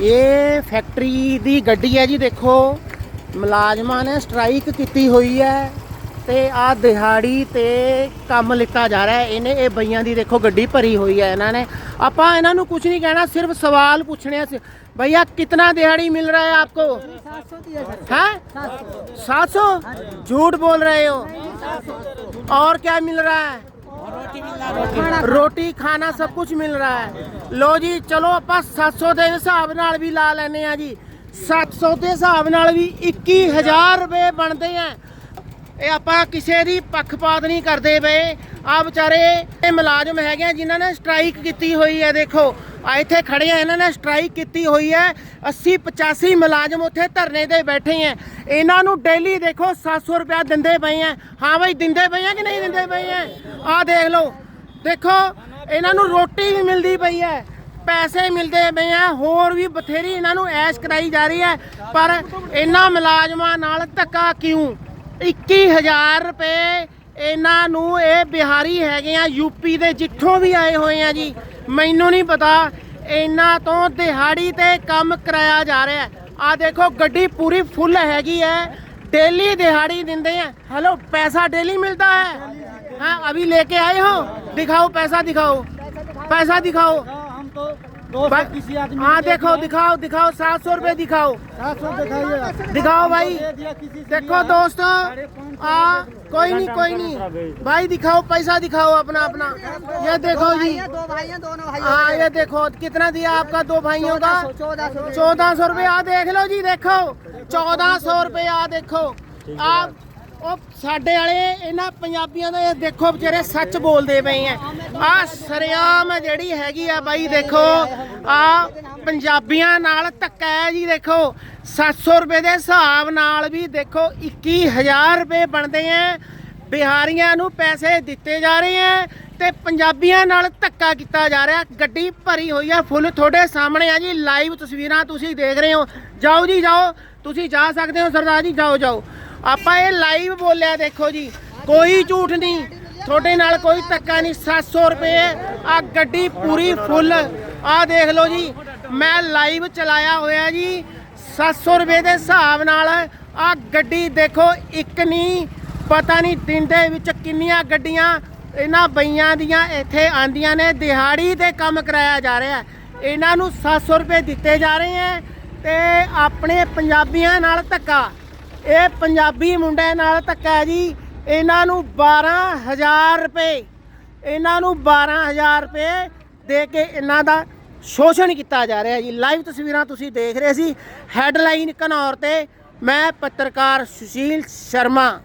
ਇਹ ਫੈਕਟਰੀ ਦੀ ਗੱਡੀ ਹੈ ਜੀ ਦੇਖੋ ਮੁਲਾਜ਼ਮਾਂ ਨੇ ਸਟ੍ਰਾਈਕ ਕੀਤੀ ਹੋਈ ਹੈ ਤੇ ਆ ਦਿਹਾੜੀ ਤੇ ਕੰਮ ਲਿੱਤਾ ਜਾ ਰਿਹਾ ਹੈ ਇਹਨੇ ਇਹ ਬਈਆਂ ਦੀ ਦੇਖੋ ਗੱਡੀ ਭਰੀ ਹੋਈ ਹੈ ਇਹਨਾਂ ਨੇ ਆਪਾਂ ਇਹਨਾਂ ਨੂੰ ਕੁਝ ਨਹੀਂ ਕਹਿਣਾ ਸਿਰਫ ਸਵਾਲ ਪੁੱਛਣੇ ਆ भैया कितना दिहाड़ी मिल रहा है आपको सात सौ दिया सर हैं सात सौ सात सौ झूठ बोल रहे हो और क्या मिल रहा है खाना ਰੋਟੀ ਖਾਣਾ ਸਭ ਕੁਝ ਮਿਲ ਰਹਾ ਹੈ। ਲੋ ਜੀ ਚਲੋ ਆਪਾਂ 700 ਦੇ ਹਿਸਾਬ ਨਾਲ ਵੀ ਲਾ ਲੈਨੇ ਆ ਜੀ। 700 ਦੇ ਹਿਸਾਬ ਨਾਲ ਵੀ 21000 ਰੁਪਏ ਬਣਦੇ ਆ। ਇਹ ਆਪਾਂ ਕਿਸੇ ਦੀ ਪੱਖਪਾਤ ਨਹੀਂ ਕਰਦੇ ਪਏ ਆ ਵਿਚਾਰੇ ਇਹ ਮੁਲਾਜ਼ਮ ਹੈਗੇ ਆ ਜਿਨ੍ਹਾਂ ਨੇ ਸਟ੍ਰਾਈਕ ਕੀਤੀ ਹੋਈ ਹੈ ਦੇਖੋ। ਆ ਇੱਥੇ ਖੜੇ ਆ, ਇਹਨਾਂ ਨੇ ਸਟ੍ਰਾਈਕ ਕੀਤੀ ਹੋਈ ਹੈ। 80 85 ਮੁਲਾਜ਼ਮ ਉੱਥੇ ਧਰਨੇ ਤੇ ਬੈਠੇ ਆ। ਇਹਨਾਂ ਨੂੰ ਡੇਲੀ ਦੇਖੋ 700 ਰੁਪਇਆ ਦਿੰਦੇ ਪਏ ਆ। ਹਾਂ ਬਈ, ਦਿੰਦੇ ਪਏ ਆ ਕਿ ਨਹੀਂ ਦਿੰਦੇ ਪਏ ਆ? ਆ ਦੇਖ ਲਓ। ਦੇਖੋ, ਇਹਨਾਂ ਨੂੰ ਰੋਟੀ ਵੀ ਮਿਲਦੀ ਪਈ ਹੈ। ਪੈਸੇ ਮਿਲਦੇ ਪਏ ਆ। ਹੋਰ ਵੀ ਬਥੇਰੀ ਇਹਨਾਂ ਨੂੰ ਐਸ਼ ਕਰਾਈ ਜਾ ਰਹੀ ਹੈ। ਪਰ ਇਹਨਾਂ ਮੁਲਾਜ਼ਮਾਂ ਨਾਲ ਧੱਕਾ ਕਿਉਂ? 21000 ਰੁਪਏ ਇਹਨਾਂ ਨੂੰ ਇਹ ਬਿਹਾਰੀ ਹੈਗੇ ਆ ਯੂਪੀ ਦੇ ਜਿੱਥੋਂ ਵੀ ਆਏ ਹੋਏ ਆ ਜੀ। ਮੈਨੂੰ ਨਹੀਂ ਪਤਾ ਇਹਨਾਂ ਤੋਂ ਦਿਹਾੜੀ ਤੇ ਕੰਮ ਕਰਾਇਆ ਜਾ ਰਿਹਾ ਆ ਦੇਖੋ ਗੱਡੀ ਪੂਰੀ ਫੁੱਲ ਹੈਗੀ ਹੈ डेली दिहाड़ी दिंदे हैं हेलो पैसा डेली मिलता है हाँ अभी लेके आए हो दिखाओ पैसा दिखाओ पैसा दिखाओ हम तो दो भाई- किसी आदमी हाँ देखो दिखाओ दिखाओ सात सौ रुपये दिखाओ सात सौ दिखाइए दिखाओ भाई दे दिया किसी से देखो लिया। दोस्तों साढ़े पाँच सौ आ रुपये। कोई नहीं कोई नहीं भाई दिखाओ पैसा दिखाओ अपना अपना ये देखो जी दो भाई हैं दोनों भाई हाँ ये देखो कितना दिया आपका दो भाइयों का चौदह सौ चौदह सौ रुपये आ देख लो जी देखो चौदह सौ रुपये आ देखो आप ਉਹ ਸਾਡੇ ਵਾਲੇ, ਇਹਨਾਂ ਪੰਜਾਬੀਆਂ ਦਾ ਇਹ ਦੇਖੋ ਵਿਚਾਰੇ ਸੱਚ ਬੋਲਦੇ ਪਏ ਆ ਆ ਸਰਿਆਮ ਜਿਹੜੀ ਹੈਗੀ ਆ ਬਾਈ, ਦੇਖੋ ਆ ਪੰਜਾਬੀਆਂ ਨਾਲ ਧੱਕਾ ਹੈ ਜੀ, ਦੇਖੋ। 700 ਰੁਪਏ ਦੇ ਹਿਸਾਬ ਨਾਲ ਵੀ ਦੇਖੋ 21000 ਰੁਪਏ ਬਣਦੇ ਆ ਬਿਹਾਰੀਆਂ ਨੂੰ ਪੈਸੇ ਦਿੱਤੇ ਜਾ ਰਹੇ ਆ ਤੇ ਪੰਜਾਬੀਆਂ ਨਾਲ ਧੱਕਾ ਕੀਤਾ ਜਾ ਰਿਹਾ। ਗੱਡੀ ਭਰੀ ਹੋਈ ਆ, ਫੁੱਲ ਤੁਹਾਡੇ ਸਾਹਮਣੇ ਆ ਜੀ। ਲਾਈਵ ਤਸਵੀਰਾਂ ਤੁਸੀਂ ਦੇਖ ਰਹੇ ਹੋ। ਜਾਓ ਜੀ, ਜਾਓ। ਤੁਸੀਂ ਜਾ ਸਕਦੇ ਹੋ ਸਰਦਾਰ ਜੀ, ਜਾਓ ਜਾਓ। ਆਪਾਂ ਇਹ ਲਾਈਵ ਬੋਲਿਆ ਦੇਖੋ ਜੀ, ਕੋਈ ਝੂਠ ਨਹੀਂ। ਤੁਹਾਡੇ ਨਾਲ ਕੋਈ ਧੱਕਾ ਨਹੀਂ 700 ਰੁਪਏ ਆ ਗੱਡੀ ਪੂਰੀ ਫੁੱਲ ਆ ਦੇਖ ਲਓ ਜੀ, ਮੈਂ ਲਾਈਵ ਚਲਾਇਆ ਹੋਇਆ ਜੀ 700 ਰੁਪਏ ਦੇ ਹਿਸਾਬ ਨਾਲ ਆ ਗੱਡੀ ਦੇਖੋ, ਇੱਕ ਨਹੀਂ, ਪਤਾ ਨਹੀਂ ਦਿਨ ਦੇ ਵਿੱਚ ਕਿੰਨੀਆਂ ਗੱਡੀਆਂ ਇਹਨਾਂ ਬਈਆਂ ਦੀਆਂ ਇੱਥੇ ਆਂਦੀਆਂ ਨੇ, ਦਿਹਾੜੀ ਤੇ ਕੰਮ ਕਰਾਇਆ ਜਾ ਰਿਹਾ। ਇਹਨਾਂ ਨੂੰ 700 ਰੁਪਏ ਦਿੱਤੇ ਜਾ ਰਹੇ ਹੈ ਤੇ ਆਪਣੇ ਪੰਜਾਬੀਆਂ ਨਾਲ ਧੱਕਾ। ਇਹ ਪੰਜਾਬੀ ਮੁੰਡਿਆਂ ਨਾਲ ਧੱਕਾ ਹੈ ਜੀ। ਇਹਨਾਂ ਨੂੰ 12000 ਰੁਪਏ। ਇਹਨਾਂ ਨੂੰ 12000 ਰੁਪਏ ਦੇ ਕੇ ਇਹਨਾਂ ਦਾ ਸ਼ੋਸ਼ਣ ਕੀਤਾ ਜਾ ਰਿਹਾ ਜੀ। ਲਾਈਵ ਤਸਵੀਰਾਂ ਤੁਸੀਂ ਦੇਖ ਰਹੇ ਸੀ। ਹੈਡਲਾਈਨ ਘਨੌਰ ਤੇ ਮੈਂ ਪੱਤਰਕਾਰ ਸੁਸ਼ੀਲ ਸ਼ਰਮਾ।